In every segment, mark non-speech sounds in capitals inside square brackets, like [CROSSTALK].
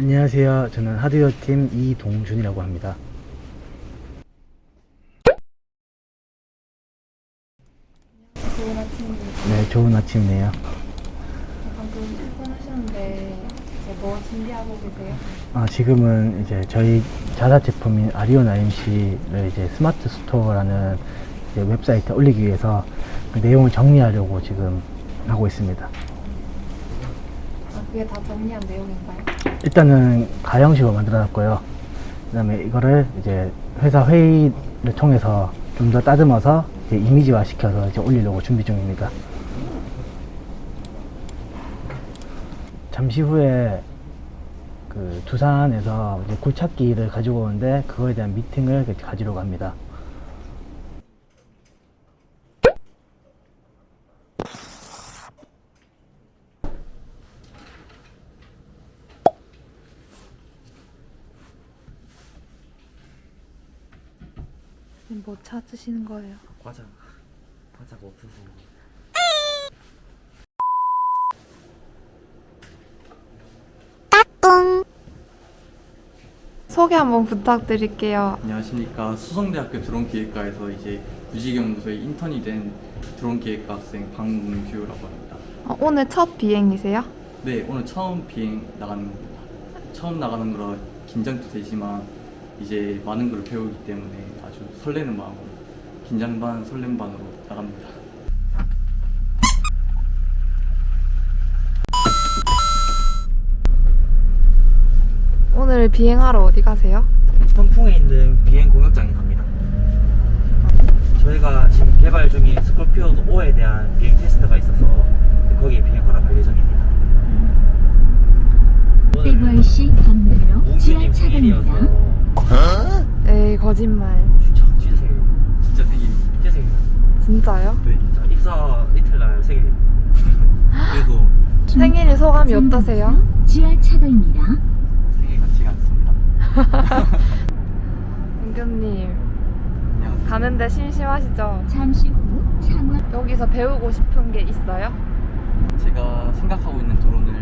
안녕하세요. 저는 하드웨어 팀 이동준이라고 합니다. 좋은 아침입니다. 네, 좋은 아침이네요. 방금 출근하셨는데 이제 뭐 준비하고 계세요? 아, 지금은 이제 저희 자사 제품인 아리온 IMC를 이제 스마트 스토어라는 이제 웹사이트에 올리기 위해서 그 내용을 정리하려고 지금 하고 있습니다. 아, 그게 다 정리한 내용인가요? 일단은 가형식으로 만들어 놨고요. 그 다음에 이거를 이제 회사 회의를 통해서 좀 더 따듬어서 이미지화 시켜서 이제 올리려고 준비 중입니다. 잠시 후에 그 두산에서 이제 굴착기를 가지고 오는데 그거에 대한 미팅을 가지려고 합니다. 뭐 찾으시는 거예요? 과자 과자가 없어서 소개 한번 부탁드릴게요. 안녕하십니까 수성대학교 드론기획과에서 이제 무지경무소의 인턴이 된 드론기획과 학생 방문규라고 합니다. 어, 오늘 첫 비행이세요? 네 오늘 처음 비행 나가는 겁니다. 처음 나가는 거라 긴장도 되지만 이제 많은 걸 배우기 때문에 아주 설레는 마음으로 긴장 반 설렘 반으로 나갑니다. 오늘 비행하러 어디 가세요? 선풍에 있는 비행 공역장에 갑니다. 저희가 지금 개발 중인 스콜피오 5에 대한 비행 테스트가 있어서 거기에 비행하러 갈 예정입니다. 오늘 뭉규님 생일이어서 지하차도입니다. 에이 거짓말. 진짜 진짜 생일 진짜 생일 진짜 생일 진짜요? 네 진짜 입사 이틀날 생일이에요. 그래서 생일 [GASPS] 소감이 어떠세요? 지하 차도입니다. 생일 같지가 않습니다. [LAUGHS] 은규님 안녕하세요. 가는데 심심하시죠? 잠시 후 창원 여기서 배우고 싶은 게 있어요? 제가 생각하고 있는 드론을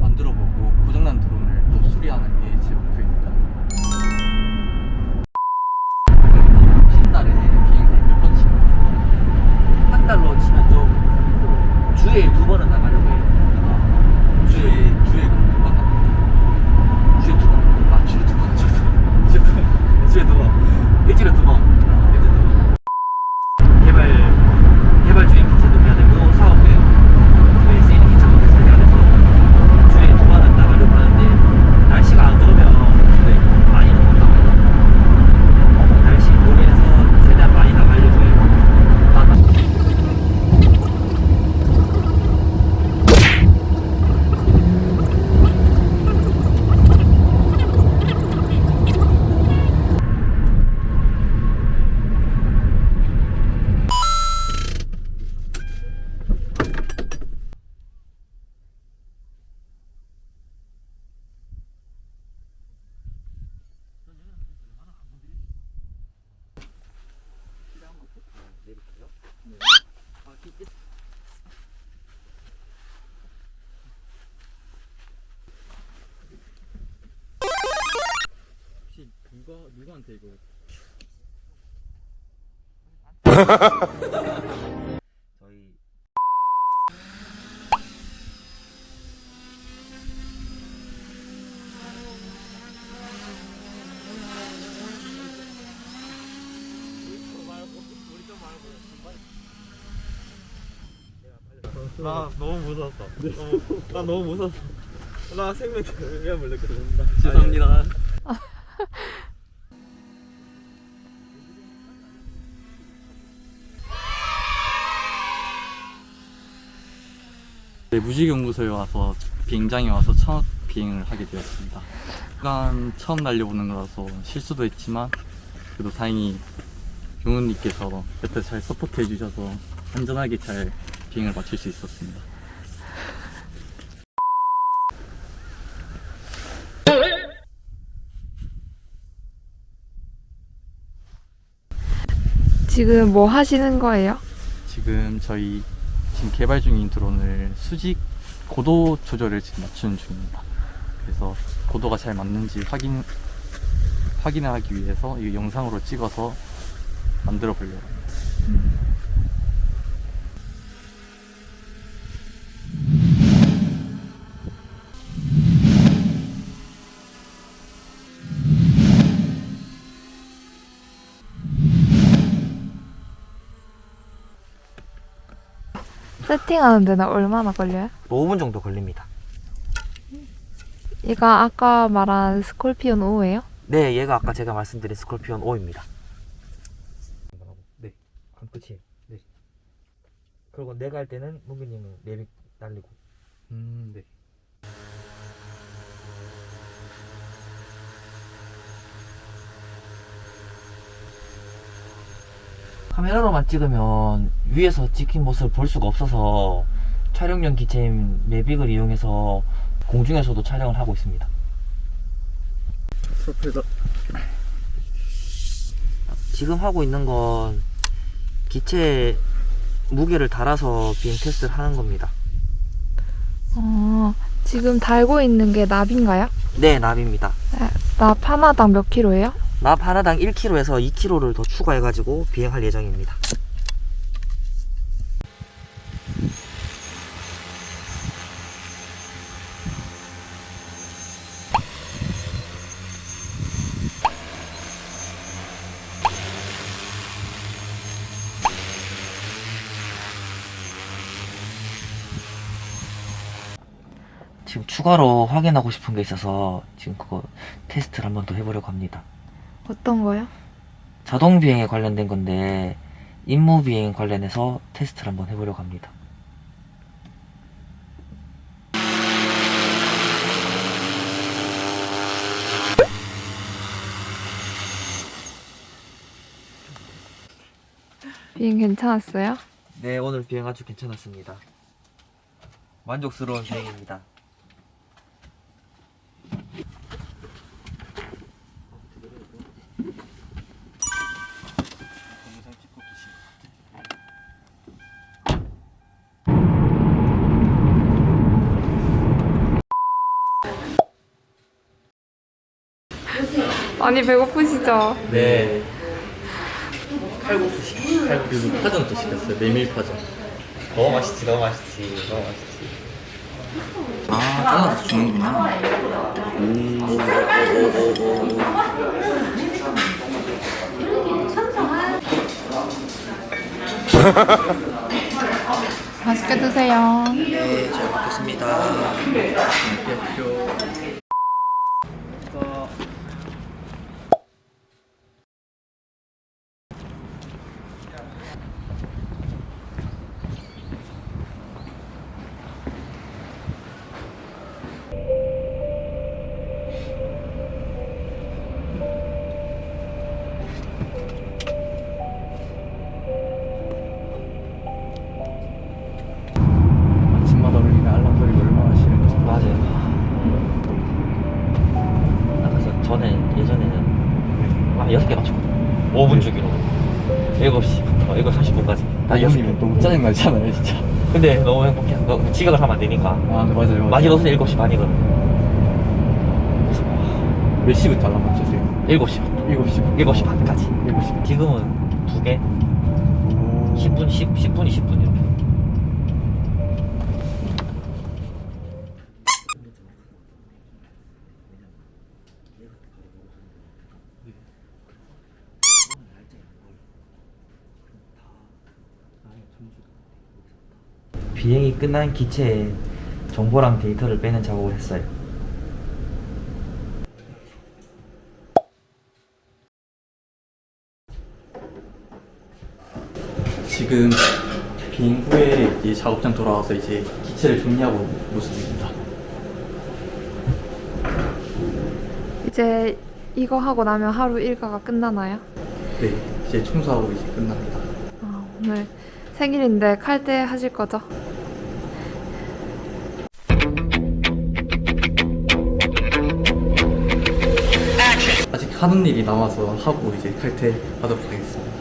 만들어보고 고장난 드론을 또 수리하는 게 제 좀 주에 두 번은 나가려고 해요. 주에 주에 몇번 나갑니다. 주에 두 번. 아 주에 두 번, 주에 두 번, 주에 두 번. 주에 두 번. 일주일에 두 번. 일주일에 두 번. 개발 개발 중인 기체도 해야 되고 사업에 저희 쓰이는 기체도 계속 해야 돼서 주에 두 번은 나가려고 하는데 날씨가 안 좋으면 네, 많이 못 나가요. 날씨 고민해서 최대한 많이 나가려고 해요. 나가. 혹시 누가 누구한테 이거 [LAUGHS] 저희 나 너무 무서웠어. 너무, 나 너무 무서웠어. 나 생명 위험 물렸거든. 나 죄송합니다. 무지경무소에 와서 비행장에 와서 첫 비행을 하게 되었습니다. 시간 처음 날려보는 거라서 실수도 했지만 그래도 다행히 경훈님께서 옆에 잘 서포트 해 주셔서 안전하게 잘 비행을 마칠 수 있었습니다. 지금 뭐 하시는 거예요? 지금 저희 지금 개발 중인 드론을 수직 고도 조절을 지금 맞추는 중입니다. 그래서 고도가 잘 맞는지 확인 확인하기 위해서 이 영상으로 찍어서 만들어 보려고. 세팅하는 데는 얼마나 걸려요? 5분 정도 걸립니다. 이거 아까 말한 스콜피온 5예요? 네, 얘가 아까 제가 말씀드린 스콜피온 5입니다. 네, 한 끝이에요. 네. 그리고 내가 할 때는 무기님은 내비 날리고. 음, 네. 카메라로만 찍으면 위에서 찍힌 모습을 볼 수가 없어서 촬영용 기체인 매빅을 이용해서 공중에서도 촬영을 하고 있습니다. 프로펠러 지금 하고 있는 건 기체 무게를 달아서 비행 테스트를 하는 겁니다. 어, 지금 달고 있는 게 납인가요? 네, 납입니다. 납 하나당 몇 킬로예요? 납 하나당 1kg에서 2kg를 더 추가해가지고 비행할 예정입니다. 지금 추가로 확인하고 싶은 게 있어서 지금 그거 테스트를 한 번 더 해보려고 합니다. 어떤 거요? 자동 비행에 관련된 건데 임무 비행 관련해서 테스트를 한번 해보려고 합니다. 비행 괜찮았어요? 네, 오늘 비행 아주 괜찮았습니다. 만족스러운 비행입니다. 많이 배고프시죠? 네. 칼국수 시켰어요. 칼국수 파전도 시켰어요. 메밀파전. 너무 맛있지 너무 맛있지 너무 맛있지 아, 잘라서 주는구나. 맛있게 드세요. 네, 잘 먹겠습니다. 아침 짜증나잖아요, 진짜. 근데 너무 행복해. 너 지각을 하면 안 되니까. 아, 네, 맞아요. 맞아요. 넣어서 7시 반이거든. 몇 시부터 알람 맞추세요? 7시부터. 7시. 7시 반까지. 7시. 지금은 2개, 10분, 10, 10분, 20분 이렇게. 비행이 끝난 기체에 정보랑 데이터를 빼는 작업을 했어요. 지금 비행 후에 이제 작업장 돌아와서 이제 기체를 정리하고 있는 모습입니다. 이제 이거 하고 나면 하루 일과가 끝나나요? 네, 이제 청소하고 이제 끝납니다. 아, 오늘 생일인데 칼퇴 하실 거죠? 하는 일이 남아서 하고 이제 칼퇴하도록 하겠습니다.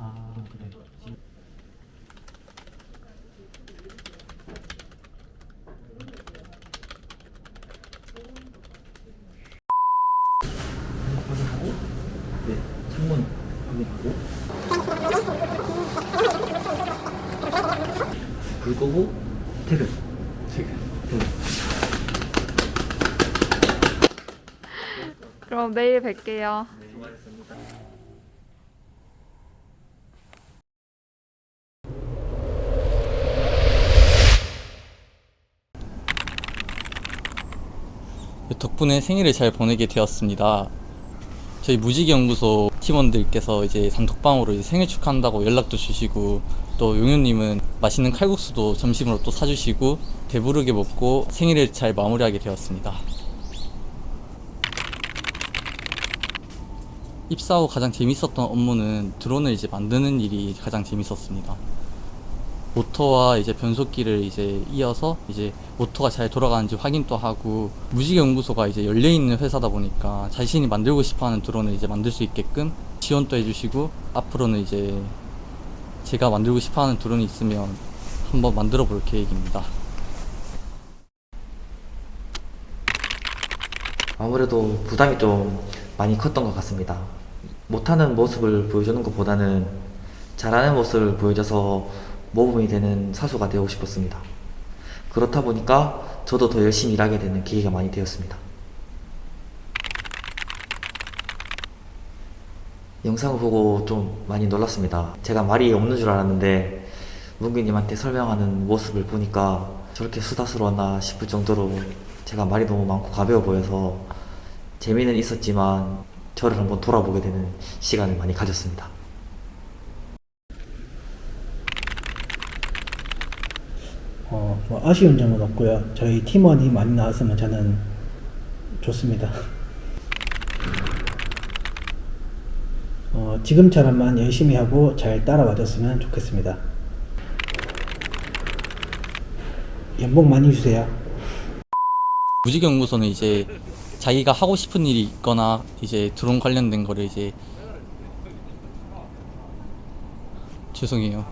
아 그래. 네, 창문 확인하고 불 끄고 퇴근 퇴근 그럼 내일 뵐게요. 덕분에 생일을 잘 보내게 되었습니다. 저희 무지개연구소 팀원들께서 이제 단톡방으로 이제 생일 축하한다고 연락도 주시고 또 용현님은 맛있는 칼국수도 점심으로 또 사주시고 배부르게 먹고 생일을 잘 마무리하게 되었습니다. 입사 후 가장 재밌었던 업무는 드론을 이제 만드는 일이 가장 재밌었습니다. 모터와 이제 변속기를 이제 이어서 이제 모터가 잘 돌아가는지 확인도 하고 무지개 연구소가 이제 열려 있는 회사다 보니까 자신이 만들고 싶어하는 드론을 이제 만들 수 있게끔 지원도 해주시고 앞으로는 이제 제가 만들고 싶어하는 드론이 있으면 한번 만들어 볼 계획입니다. 아무래도 부담이 좀 많이 컸던 것 같습니다. 못하는 모습을 보여주는 것보다는 잘하는 모습을 보여줘서 모범이 되는 사수가 되고 싶었습니다. 그렇다 보니까 저도 더 열심히 일하게 되는 기회가 많이 되었습니다. 영상을 보고 좀 많이 놀랐습니다. 제가 말이 없는 줄 알았는데 문규님한테 설명하는 모습을 보니까 저렇게 수다스러웠나 싶을 정도로 제가 말이 너무 많고 가벼워 보여서 재미는 있었지만 저를 한번 돌아보게 되는 시간을 많이 가졌습니다. 어, 뭐 아쉬운 점은 없고요. 저희 팀원이 많이 나왔으면 저는 좋습니다. 어, 지금처럼만 열심히 하고 잘 따라와 줬으면 좋겠습니다. 연봉 많이 주세요. 무지개연구소는 이제 자기가 하고 싶은 일이 있거나 이제 드론 관련된 거를 이제 [LAUGHS] 죄송해요.